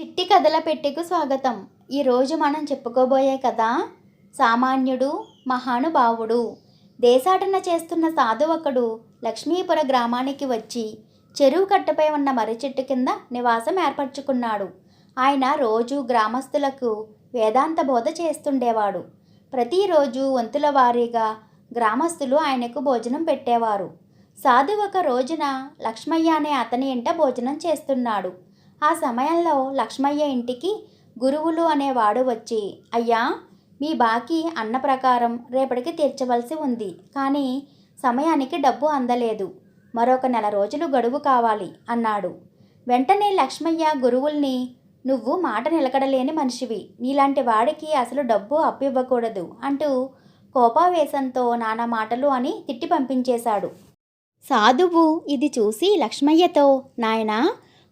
చిట్టి కథల పెట్టెకు స్వాగతం. ఈరోజు మనం చెప్పుకోబోయే కథ సామాన్యుడు మహానుభావుడు. దేశాటన చేస్తున్న సాధు ఒకడు లక్ష్మీపుర గ్రామానికి వచ్చి చెరువు కట్టపై ఉన్న మర్రి చెట్టు కింద నివాసం ఏర్పరచుకున్నాడు. ఆయన రోజు గ్రామస్తులకు వేదాంత బోధ చేస్తుండేవాడు. ప్రతిరోజు వంతుల వారీగా గ్రామస్తులు ఆయనకు భోజనం పెట్టేవారు. సాధు ఒక రోజున లక్ష్మయ్య అనే అతని ఇంట భోజనం చేస్తున్నాడు. ఆ సమయంలో లక్ష్మయ్య ఇంటికి గురువులు అనేవాడు వచ్చి అయ్యా మీ బాకీ అన్న ప్రకారం రేపటికి తీర్చవలసి ఉంది. కానీ సమయానికి డబ్బు అందలేదు. మరొక నెల రోజులు గడువు కావాలి అన్నాడు. వెంటనే లక్ష్మయ్య గురువుల్ని నువ్వు మాట నిలకడలేని మనిషివి. నీలాంటి వాడికి అసలు డబ్బు అప్పివ్వకూడదు అంటూ కోపావేశంతో నానా మాటలు అని తిట్టి పంపించేశాడు. సాధువు ఇది చూసి లక్ష్మయ్యతో నాయనా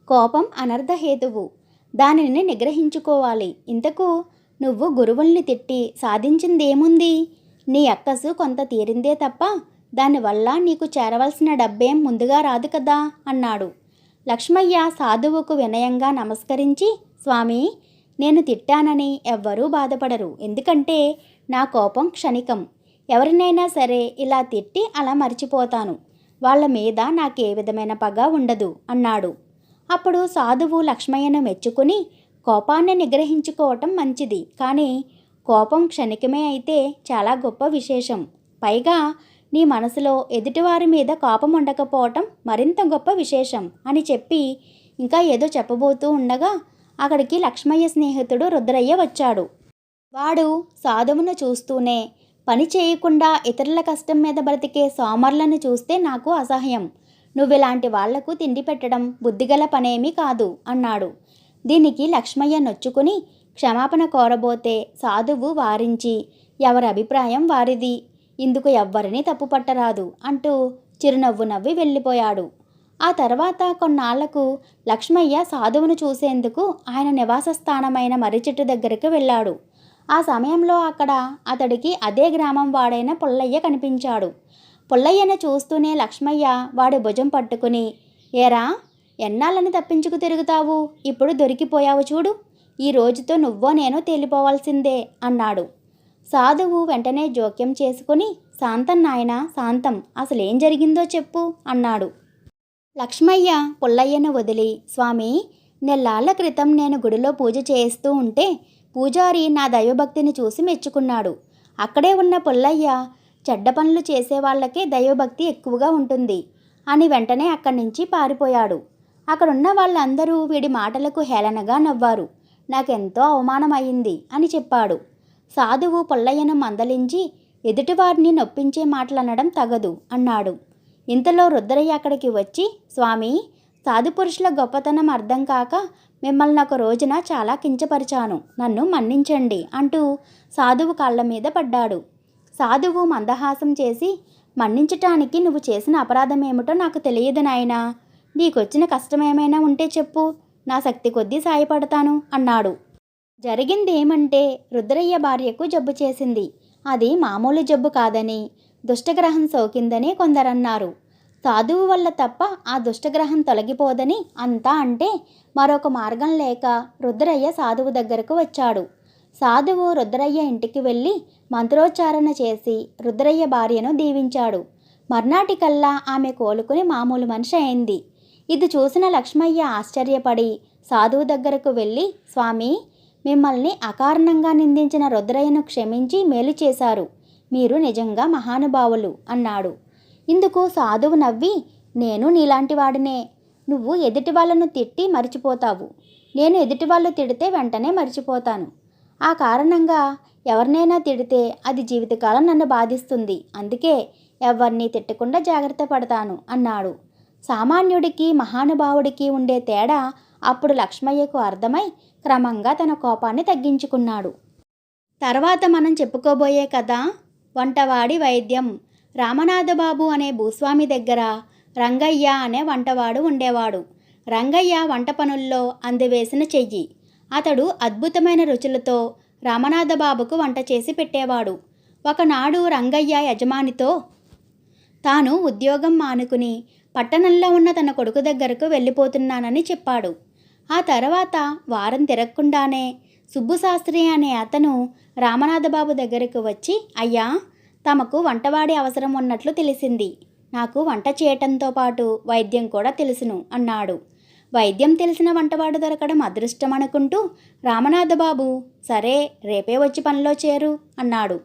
కోపం అనర్ధహేతువు దానిని నిగ్రహించుకోవాలి. ఇంతకు నువ్వు గురువుల్ని తిట్టి సాధించిందేముంది? నీ అక్కసు కొంత తీరిందే తప్ప దానివల్ల నీకు చేరవలసిన డబ్బేం ముందుగా రాదు కదా? అన్నాడు. లక్ష్మయ్య సాధువుకు వినయంగా నమస్కరించి స్వామి నేను తిట్టానని ఎవ్వరూ బాధపడరు. ఎందుకంటే నా కోపం క్షణికం. ఎవరినైనా సరే ఇలా తిట్టి అలా మర్చిపోతాను. వాళ్ళ మీద నాకే విధమైన పగ ఉండదు అన్నాడు. అప్పుడు సాధువు లక్ష్మయ్యను మెచ్చుకుని కోపాన్ని నిగ్రహించుకోవటం మంచిది. కానీ కోపం క్షణికమే అయితే చాలా గొప్ప విశేషం. పైగా నీ మనసులో ఎదుటివారి మీద కోపం ఉండకపోవటం మరింత గొప్ప విశేషం అని చెప్పి ఇంకా ఏదో చెప్పబోతూ ఉండగా అక్కడికి లక్ష్మయ్య స్నేహితుడు రుద్రయ్య వచ్చాడు. వాడు సాధువును చూస్తూనే పని చేయకుండా ఇతరుల కష్టం మీద బ్రతికే సోమర్లను చూస్తే నాకు అసహ్యం. నువ్విలాంటి వాళ్ళకు తిండి పెట్టడం బుద్ధిగల పనేమీ కాదు అన్నాడు. దీనికి లక్ష్మయ్య నొచ్చుకుని క్షమాపణ కోరబోతే సాధువు వారించి ఎవరి అభిప్రాయం వారిది? ఇందుకు ఎవ్వరినీ తప్పుపట్టరాదు అంటూ చిరునవ్వు నవ్వి వెళ్ళిపోయాడు. ఆ తర్వాత కొన్నాళ్ళకు లక్ష్మయ్య సాధువును చూసేందుకు ఆయన నివాస స్థానమైన మర్రిచెట్టు దగ్గరికి వెళ్ళాడు. ఆ సమయంలో అక్కడ అతడికి అదే గ్రామం వాడైన పుల్లయ్య కనిపించాడు. పుల్లయ్యను చూస్తూనే లక్ష్మయ్య వాడి భుజం పట్టుకుని ఏరా ఎన్నాళ్ళని తప్పించుకు తిరుగుతావు? ఇప్పుడు దొరికిపోయావు చూడు. ఈ రోజుతో నువ్వో నేను తేలిపోవాల్సిందే అన్నాడు. సాధువు వెంటనే జోక్యం చేసుకుని శాంతం నాయన శాంతం అసలేం జరిగిందో చెప్పు అన్నాడు. లక్ష్మయ్య పుల్లయ్యను వదిలి స్వామి నెల్లాళ్ళ క్రితం నేను గుడిలో పూజ చేస్తూ ఉంటే పూజారి నా దైవభక్తిని చూసి మెచ్చుకున్నాడు. అక్కడే ఉన్న పుల్లయ్య చెడ్డ పనులు చేసేవాళ్ళకే దైవభక్తి ఎక్కువగా ఉంటుంది అని వెంటనే అక్కడి నుంచి పారిపోయాడు. అక్కడున్న వాళ్ళందరూ వీడి మాటలకు హేళనగా నవ్వారు. నాకెంతో అవమానమయ్యింది అని చెప్పాడు. సాధువు పుల్లయ్యను మందలించి ఎదుటివారిని నొప్పించే మాటలనడం తగదు అన్నాడు. ఇంతలో రుద్రయ్య అక్కడికి వచ్చి స్వామి సాధు పురుషుల గొప్పతనం అర్థం కాక మిమ్మల్ని ఒక రోజున చాలా కించపరిచాను. నన్ను మన్నించండి అంటూ సాధువు కాళ్ళ మీద పడ్డాడు. సాధువు మందహాసం చేసి మన్నించటానికి నువ్వు చేసిన అపరాధం ఏమిటో నాకు తెలియదు నాయనా. నీకొచ్చిన కష్టమేమైనా ఉంటే చెప్పు. నా శక్తి కొద్దీ సాయపడతాను అన్నాడు. జరిగింది ఏమంటే రుద్రయ్య భార్యకు జబ్బు చేసింది. అది మామూలు జబ్బు కాదని దుష్టగ్రహం సోకిందని కొందరన్నారు. సాధువు వల్ల తప్ప ఆ దుష్టగ్రహం తొలగిపోదని అంతా అంటే మరొక మార్గం లేక రుద్రయ్య సాధువు దగ్గరకు వచ్చాడు. సాధువు రుద్రయ్య ఇంటికి వెళ్ళి మంత్రోచ్చారణ చేసి రుద్రయ్య భార్యను దీవించాడు. మర్నాటికల్లా ఆమె కోలుకుని మామూలు మనిషి అయింది. ఇది చూసిన లక్ష్మయ్య ఆశ్చర్యపడి సాధువు దగ్గరకు వెళ్ళి స్వామి మిమ్మల్ని అకారణంగా నిందించిన రుద్రయ్యను క్షమించి మేలు చేశారు. మీరు నిజంగా మహానుభావులు అన్నాడు. ఇందుకు సాధువు నవ్వి నేను నీలాంటి వాడినే. నువ్వు ఎదుటి వాళ్ళను తిట్టి మర్చిపోతావు. నేను ఎదుటి వాళ్ళు తిడితే వెంటనే మర్చిపోతాను. ఆ కారణంగా ఎవరినైనా తిడితే అది జీవితకాలం నన్ను బాధిస్తుంది. అందుకే ఎవరిని తిట్టకుండా జాగ్రత్త పడతాను అన్నాడు. సామాన్యుడికి మహానుభావుడికి ఉండే తేడా అప్పుడు లక్ష్మయ్యకు అర్థమై క్రమంగా తన కోపాన్ని తగ్గించుకున్నాడు. తర్వాత మనం చెప్పుకోబోయే కథ వంటవాడి వైద్యం. రామనాథబాబు అనే భూస్వామి దగ్గర రంగయ్య అనే వంటవాడు ఉండేవాడు. రంగయ్య వంట పనుల్లో అందవేసిన చెయ్యి. అతడు అద్భుతమైన రుచులతో రామనాథబాబుకు వంట చేసి పెట్టేవాడు. ఒకనాడు రంగయ్య యజమానితో తాను ఉద్యోగం మానుకుని పట్టణంలో ఉన్న తన కొడుకు దగ్గరకు వెళ్ళిపోతున్నానని చెప్పాడు. ఆ తర్వాత వారం తిరగకుండానే సుబ్బుశాస్త్రి అనే అతను రామనాథబాబు దగ్గరకు వచ్చి అయ్యా తమకు వంటవాడి అవసరం ఉన్నట్లు తెలిసింది. నాకు వంట చేయటంతో పాటు వైద్యం కూడా తెలుసును అన్నాడు. వైద్యం తెలిసిన వంటవాడు దొరకడం అదృష్టం అనుకుంటూ రామనాథబాబు సరే రేపే వచ్చి పనిలో చేరు అన్నాడు.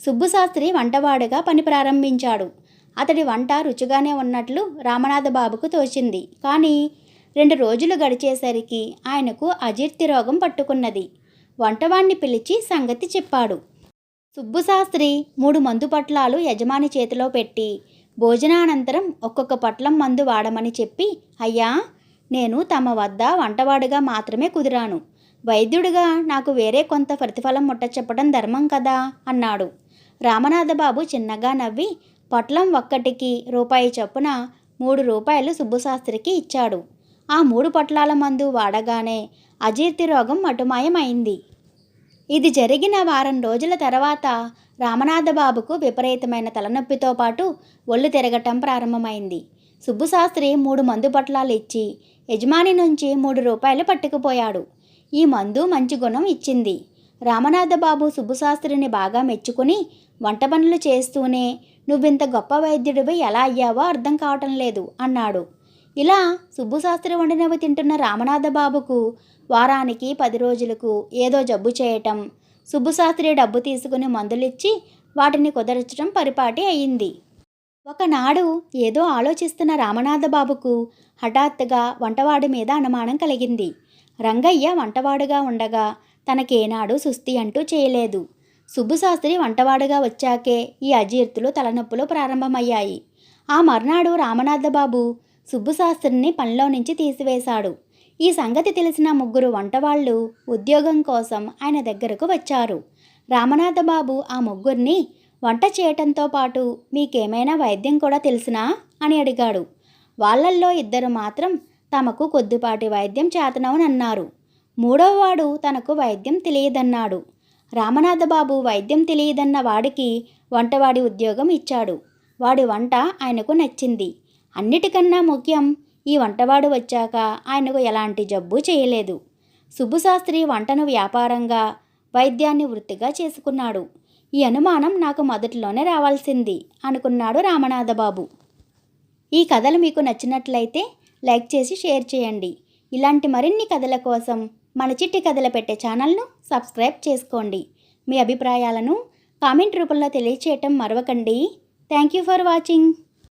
సుబ్బుశాస్త్రి వంటవాడుగా పని ప్రారంభించాడు. అతడి వంట రుచిగానే ఉన్నట్లు రామనాథబాబుకు తోచింది. కానీ రెండు రోజులు గడిచేసరికి ఆయనకు అజీర్తి రోగం పట్టుకున్నది. వంటవాణ్ణి పిలిచి సంగతి చెప్పాడు. సుబ్బుశాస్త్రి మూడు మందు పట్లాలు యజమాని చేతిలో పెట్టి భోజనానంతరం ఒక్కొక్క పట్లం మందు వాడమని చెప్పి అయ్యా నేను తమ వద్ద వంటవాడుగా మాత్రమే కుదిరాను. వైద్యుడిగా నాకు వేరే కొంత ప్రతిఫలం ముట్ట చెప్పడం ధర్మం కదా? అన్నాడు. రామనాథబాబు చిన్నగా నవ్వి పొట్లం ఒక్కటికి రూపాయి చొప్పున మూడు రూపాయలు సుబ్బుశాస్త్రికి ఇచ్చాడు. ఆ మూడు పొట్లాల మందు వాడగానే అజీర్తి రోగం మటుమాయమైంది. ఇది జరిగిన వారం రోజుల తర్వాత రామనాథబాబుకు విపరీతమైన తలనొప్పితో పాటు ఒళ్ళు తిరగటం ప్రారంభమైంది. సుబ్బుశాస్త్రి మూడు మందు పొట్లాలు ఇచ్చి యజమాని నుంచి మూడు రూపాయలు పట్టుకుపోయాడు. ఈ మందు మంచి గుణం ఇచ్చింది. రామనాథబాబు సుబ్బుశాస్త్రిని బాగా మెచ్చుకుని వంట పనులు చేస్తూనే నువ్వింత గొప్ప వైద్యుడివి ఎలా అయ్యావో అర్థం కావటం లేదు అన్నాడు. ఇలా సుబ్బుశాస్త్రి వండినవి తింటున్న రామనాథబాబుకు వారానికి పది రోజులకు ఏదో జబ్బు చేయటం సుబ్బుశాస్త్రి డబ్బు తీసుకుని మందులిచ్చి వాటిని కుదర్చడం పరిపాటి అయింది. ఒకనాడు ఏదో ఆలోచిస్తున్న రామనాథబాబుకు హఠాత్తుగా వంటవాడి మీద అనుమానం కలిగింది. రంగయ్య వంటవాడుగా ఉండగా తనకేనాడు సుస్థి అంటూ చేయలేదు. సుబ్బుశాస్త్రి వంటవాడుగా వచ్చాకే ఈ అజీర్తులు తలనొప్పులు ప్రారంభమయ్యాయి. ఆ మర్నాడు రామనాథబాబు సుబ్బుశాస్త్రిని పనిలో నుంచి తీసివేశాడు. ఈ సంగతి తెలిసిన ముగ్గురు వంటవాళ్ళు ఉద్యోగం కోసం ఆయన దగ్గరకు వచ్చారు. రామనాథబాబు ఆ ముగ్గురిని వంట చేయటంతో పాటు మీకేమైనా వైద్యం కూడా తెలిసినా? అని అడిగాడు. వాళ్ళల్లో ఇద్దరు మాత్రం తమకు కొద్దిపాటి వైద్యం చేతనవని అన్నారు. మూడోవాడు తనకు వైద్యం తెలియదన్నాడు. రామనాథబాబు వైద్యం తెలియదన్న వాడికి వంటవాడి ఉద్యోగం ఇచ్చాడు. వాడి వంట ఆయనకు నచ్చింది. అన్నిటికన్నా ముఖ్యం ఈ వంటవాడు వచ్చాక ఆయనకు ఎలాంటి జబ్బు చేయలేదు. సుబ్బుశాస్త్రి వంటను వ్యాపారంగా వైద్యాన్ని వృత్తిగా చేసుకున్నాడు. ఈ అనుమానం నాకు మొదటిలోనే రావాల్సింది అనుకున్నాడు రామనాథబాబు. ఈ కథలు మీకు నచ్చినట్లయితే లైక్ చేసి షేర్ చేయండి. ఇలాంటి మరిన్ని కథల కోసం మన చిట్టి కథలు పెట్టే ఛానల్ను సబ్స్క్రైబ్ చేసుకోండి. మీ అభిప్రాయాలను కామెంట్ రూపంలో తెలియచేయటం మరవకండి. Thank you for watching.